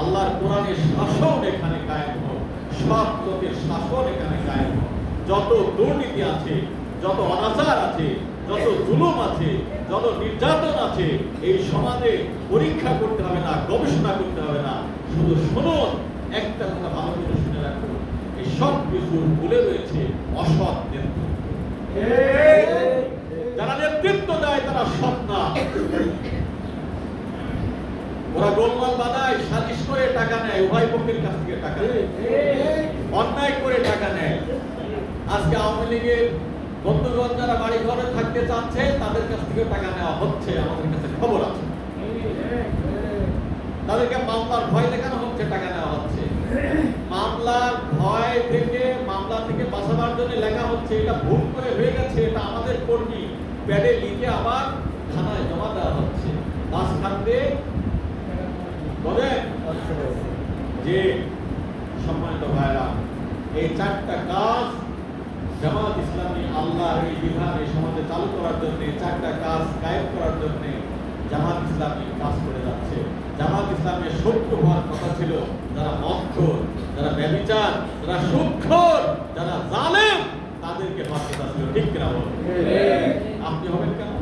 আল্লাহর কোরআনের শাসন এখানে কায়েম হোক সব লোকের শাসন এখানে কায়েম হোক। যত দুর্নীতি আছে যত অনাচার আছে যত জুলুম আছে যত নির্যাতন আছে এই সমাজে পরীক্ষা করতে হবে না গবেষণা করতে হবে না। শুধু শুনুন একটা কথা ভালো করে শুনে রাখুন এই সব কিছু ভুলে রয়েছে অসৎ নেতৃত্ব। যারা নেতৃত্ব দেয় তারা সৎ না। ওরা গোলমাল বানায় সাজিশ করে টাকা নেয়, উভয় পক্ষের কাছ থেকে টাকা নেয়। অন্যায় করে টাকা নেয়। আজকে আওয়ামী লীগের বন্ধুগণ যারা বাড়ি ঘরে থাকতে চাচ্ছে, তাদের কাছ থেকে টাকা নেওয়া হচ্ছে, আমাদের কাছে খবর আছে। তাদেরকে মামলার ভয় দেখানো হচ্ছে, টাকা নেওয়া হচ্ছে। মামলার ভয় থেকে, মামলা থেকে বাঁচাবার জন্য লেখা হচ্ছে, এটা ভুল করে হয়ে গেছে, এটা আমাদের কর্মী প্যাডে লিখে আবার থানায় জমা দেওয়া হচ্ছে। মাঝখানে বলেন? যে সম্মানিত ভাইরা এই চারটা কাজ জামাত ইসলামী আল্লাহর এই বিধান এই সমাজে চালু করার জন্য চারটা কাজ কায়েম করার জন্য জামাত ইসলামী কাজ করে যাচ্ছে। জামাত ইসলামের সত্য হওয়ার কথা ছিল যারা মক্ষর যারা ব্যবিচার যারা সুক্ষর যারা জালেম তাদেরকে বাঁচাতে ছিল ঠিক কিনা বলুন আপনি হবেন কেন?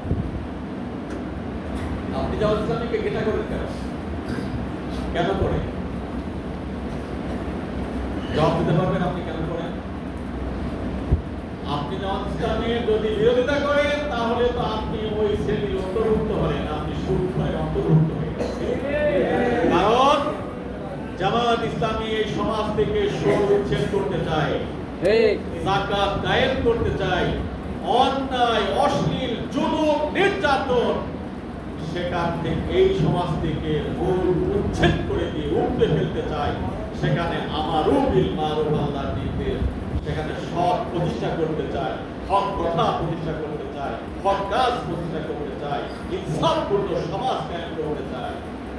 আপনি জামাত ইসলামীকে ঘেটা করেন কেন? কেন করেন? জবাব দিতে পারবেন আপনি কেন করেন? আপনি জামাত যদি বিরোধিতা করেন তাহলে তো আপনি ওই শ্রেণির অন্তর্ভুক্ত হলেন আপনি সূক্ষ্মের অন্তর্ভুক্ত হয়ে কারণ জামাত ইসলামী এই সমাজ থেকে সুদ উচ্ছেদ করতে চায় জাকাত কায়েম করতে চাই অন্যায় অশ্লীল জুলুম নির্যাতন সেখান থেকে এই সমাজ থেকে মূল উচ্ছেদ করে দিয়ে উঠতে ফেলতে চাই সেখানে আমারও বিল মারুফ আল্লাহর নির্দেশ সেখানে সৎ প্রতিষ্ঠা করতে চাই হক কথা প্রতিষ্ঠা করতে চাই হক কাজ প্রতিষ্ঠা করতে চাই ইনসাফপূর্ণ সমাজ কায়েম করতে চাই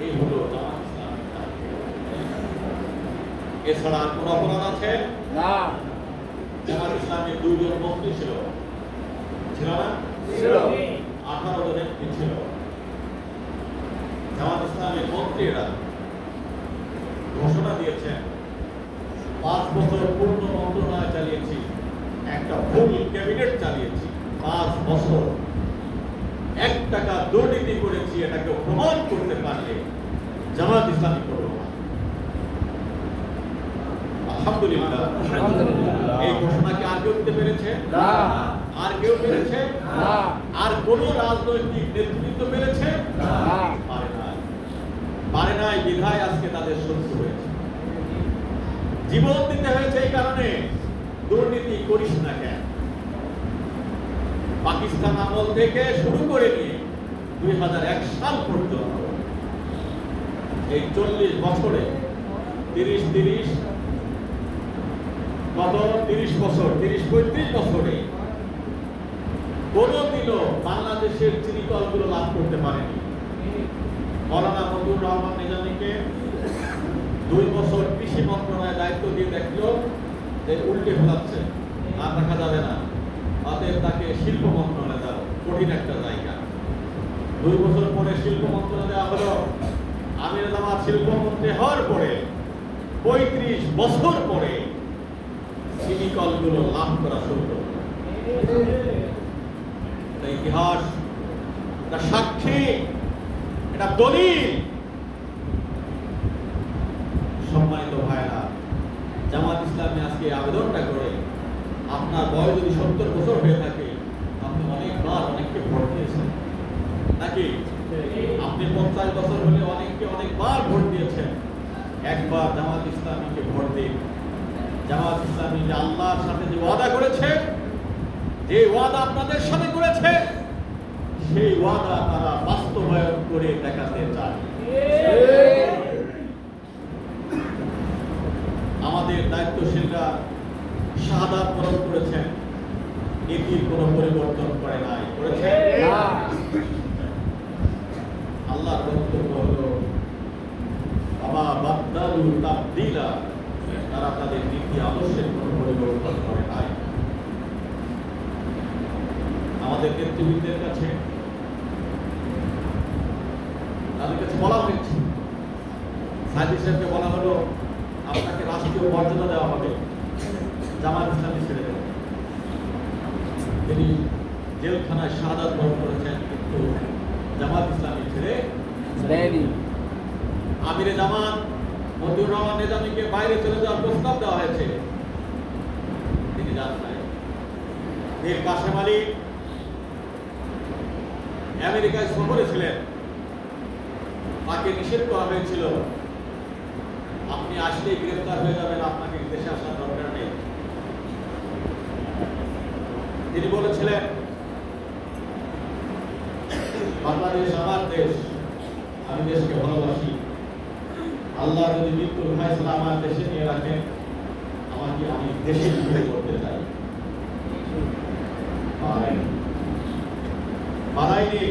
এই হলো দাবি। এছাড়া কোন অপরাধ আছে? জামাত ইসলামের দুইজন মন্ত্রী ছিল। ছিল না? আঠারো জন ছিল? জামাত ইসলামের মন্ত্রীরা ঘোষণা দিয়েছেন পাঁচ বছর পূর্ণ মন্ত্রণালয় চালিয়েছি একটা ফুল ক্যাবিনেট চালিয়েছি পাঁচ বছর। এক টাকা দুর্নীতি করেছি এটাকে প্রমাণ করতে পারলে জামাত ইসলামী করব আলহামদুলিল্লাহ। এই ঘোষণা কি আর কেউ দিতে পেরেছে? আর কেউ পেরেছে? আর কোন রাজনৈতিক নেতৃত্ব পেরেছে? পারে নাই পারে নাই বিধায় আজকে তাদের শত্রু হয়েছে। জীবন দিতে হয়েছে এই কারণে দুর্নীতি করিস না কেন? পাকিস্তান আমল থেকে শুরু করে নিয়ে দুই হাজার এক সাল পর্যন্ত এই চল্লিশ বছরে তিরিশ তিরিশ গত তিরিশ বছর, তিরিশ পঁয়ত্রিশ বছরে কোনোদিনও বাংলাদেশের চিনিকলগুলো লাভ করতে পারেনি। মৌলানা মঞ্জুর রহমান নিজামীকে দুই বছর কৃষি মন্ত্রণালয়ে দায়িত্ব দিয়ে দেখল যে উল্টে ফেলাচ্ছে আর রাখা যাবে না। অতএব তাকে শিল্প মন্ত্রণালয়ে দাও, কঠিন একটা জায়গা। দুই বছর পরে শিল্প মন্ত্রণালয়ে দেওয়া হলো, আমির জামাত শিল্পমন্ত্রী হওয়ার পরে, পঁয়ত্রিশ বছর পরে চিনিকলগুলো লাভ করা শুরু করল ইতিহাস সাক্ষী এটা দলিল। সম্মানিত ভাইরা জামাত ইসলামে আজকে আবেদনটা করে, আপনার বয়স যদি সত্তর বছর হয়ে থাকে, আপনি অনেকবার অনেককে ভোট দিয়েছেন। নাকি? আপনি পঞ্চাশ বছর হলে অনেককে অনেকবার ভোট দিয়েছেন। একবার জামাত ইসলামীকে ভোট দিন। জামাত ইসলামী যে আল্লাহর সাথে যে ওয়াদা করেছে, যে ওয়াদা আপনাদের সাথে করেছে সেই ওয়াদা তারা বাস্তবায়ন করে দেখাতে চায়। আমাদের দায়িত্বশীলরা শাহাদাত বরণ করেছেন। নীতির কোনো পরিবর্তন করে নাই করেছে আল্লাহর বক্তব্য হলো বাবা বাদ্দালু তাবদিলা। তারা তাদের নীতি আদর্শের কোনো পরিবর্তন করে নাই। আমাদের নেতৃবৃন্দের কাছে বলা সাহেবকে বলা হলো আপনাকে রাষ্ট্রীয় মর্যাদা দেওয়া হবে। জামাত ইসলামী ছেড়ে দেবেন তিনি জেলখানায় শাহাদাত বরণ করেছেন কিন্তু জামাত ইসলামী ছেড়ে দেয়নি। আমিরে জামাত মতিউর রহমান নিজামীকে বাইরে চলে যাওয়ার প্রস্তাব দেওয়া হয়েছে। তিনি যান নাই। কাসেম আলী আমেরিকায় সফরে ছিলেন। তাকে নিষেধ করা হয়েছিল। আপনি আসলেই গ্রেফতার হয়ে যাবেন, আপনাকে দেশে আসার দরকার নেই। তিনি বলেছিলেন, বাংলাদেশ আমার দেশ, আমি দেশকে ভালোবাসি। আল্লাহ যদি মৃত্যুর ফয়সলা আমার দেশে নিয়ে রাখেন, আমাকে আমি দেশে বিক্রি করতে চাই। পারাইনি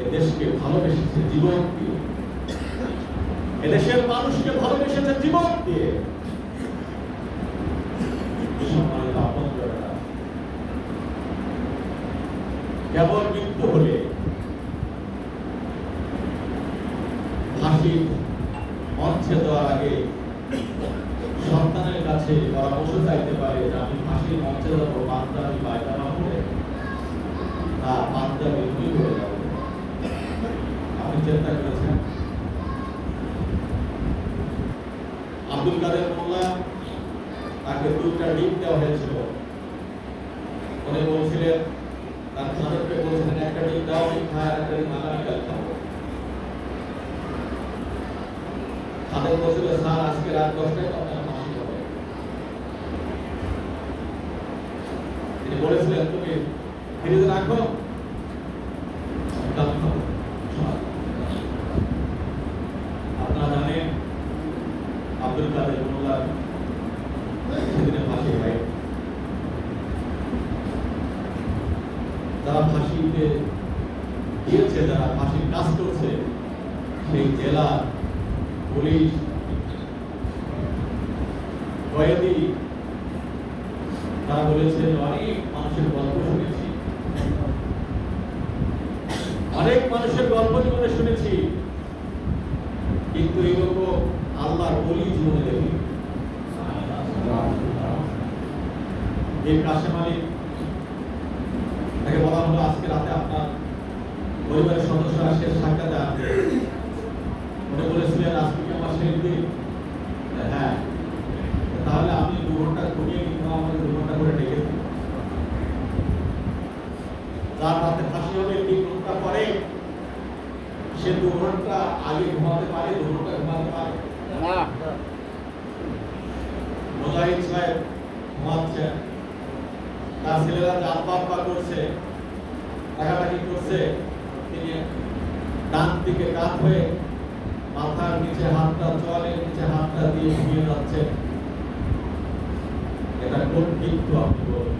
এ দেশকে ভালোবেসেছে জীবন দিয়ে। এদেশের মানুষকে ভালোবেসেছে জীবন দিয়ে। কেবল মৃত্যু হলে ফাঁসি মঞ্চে দেওয়ার আগে সন্তানের কাছে পরামর্শ চাইতে পারে যে আমি ফাঁসির মঞ্চে যাব পাঞ্জাবি পায়জামা পরে না পাঞ্জাবি লুঙ্গি পরে যাব। আপনি চিন্তা করেছেন আব্দুল কাদের মোল্লা, তাকে দুইটা ডিম দেওয়া হয়েছিল। উনি বলছিলেন, তার খাদেরকে বলছিলেন, একটা ডিম দাও আমি খাই একটা ডিম আগামীকাল খাব। বলছিল, স্যার, আজকে রাত দশটায় আপনার হবে। তিনি বলেছিলেন, তুমি ফ্রিজে রাখো আমি কাল খাব আপনারা জানেন আব্দুল কাদের মোল্লা সেদিনে ফাঁসি হয় যারা ফাঁসিতে গিয়েছে যারা ফাঁসির কাজ করছে, সেই জেলা পুলিশ কয়েদি, তারা বলেছে, অনেক মানুষের গল্প শুনেছি। অনেক মানুষের গল্প জীবনে শুনেছি। কিন্তু এরকম আল্লাহর বলি জীবনে দেখি এই কাশেম আলী বলা হলো আজকে রাতে আপনার পরিবারের সদস্যরা শেষ সাক্ষাতে আসবে উনি বলেছিলেন আজকে আমার শেষ দিন? হ্যাঁ। তাহলে আপনি দু ঘণ্টা ঘুমিয়ে কিন্তু আমাকে দু ঘণ্টা করে ডেকে যার রাতে ফাঁসি হবে তিন ঘণ্টা পরে সে দু ঘণ্টা আগে ঘুমাতে পারে দু ঘণ্টা ঘুমাতে পারে। মুজাহিদ সাহেব ঘুমাচ্ছেন। তার ছেলেরা আব্বা আব্বা করছে। টাকাটাকি করছে, তিনি ডান দিকে কাত হয়ে মাথার নিচে হাতটা, চোয়ালের নিচে হাতটা দিয়ে ঘুমিয়ে যাচ্ছে এটা কোন মৃত্যু আপনি বলুন?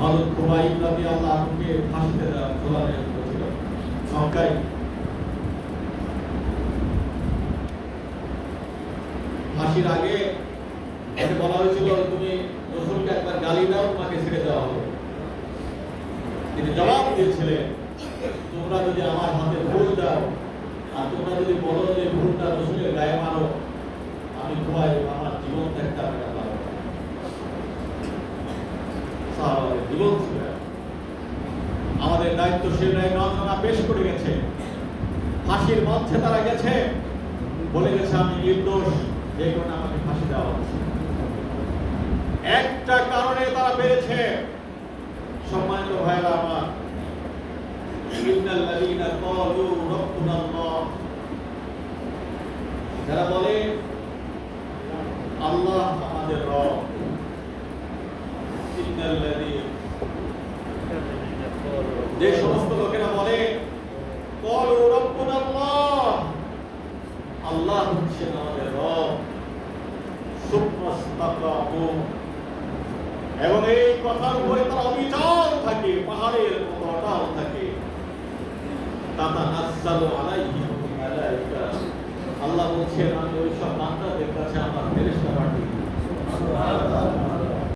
হযরত খুবাইব রাদিয়াল্লাহু আনহুকে ফাঁসিতে দেওয়া হয়েছিল মক্কায় ফাঁসির আগে বলা হয়েছিল, তুমি রসুলকে একবার গালি দাও হবে তিনি জবাব দিয়েছিলেন, তোমরা যদি আমার হাতে ভুল দাও আর তোমরা যদি বলো যে ভুলটা রসুলের গায়ে মারো, আমি ভয় আমার জীবন ত্যাগটা না। জীবন ছিল আমাদের দায়িত্বশীলরাই নজনা পেশ করে গেছে। ফাঁসির মঞ্চে তারা গেছে, বলে গেছে, আমি নির্দোষ, যে কারণে আমাকে ফাঁসি দেওয়া হচ্ছে। একটা কারণে তারা পেরেছে সম্মানিত ভাইরা আমার। বলে, আল্লাহ যে সমস্ত লোকেরা বলে, ক্বালু রাব্বুনাল্লাহ আল্লাহ। হচ্ছেন আমাদের রব। এবং এই কথার উপরে তারা অবিচল থাকে, পাহাড়ের মতো অটল থাকে আল্লাহ বলছেন, আমি ওই সব বান্দাদের কাছে আমার ফেরেশতা পাঠিয়ে।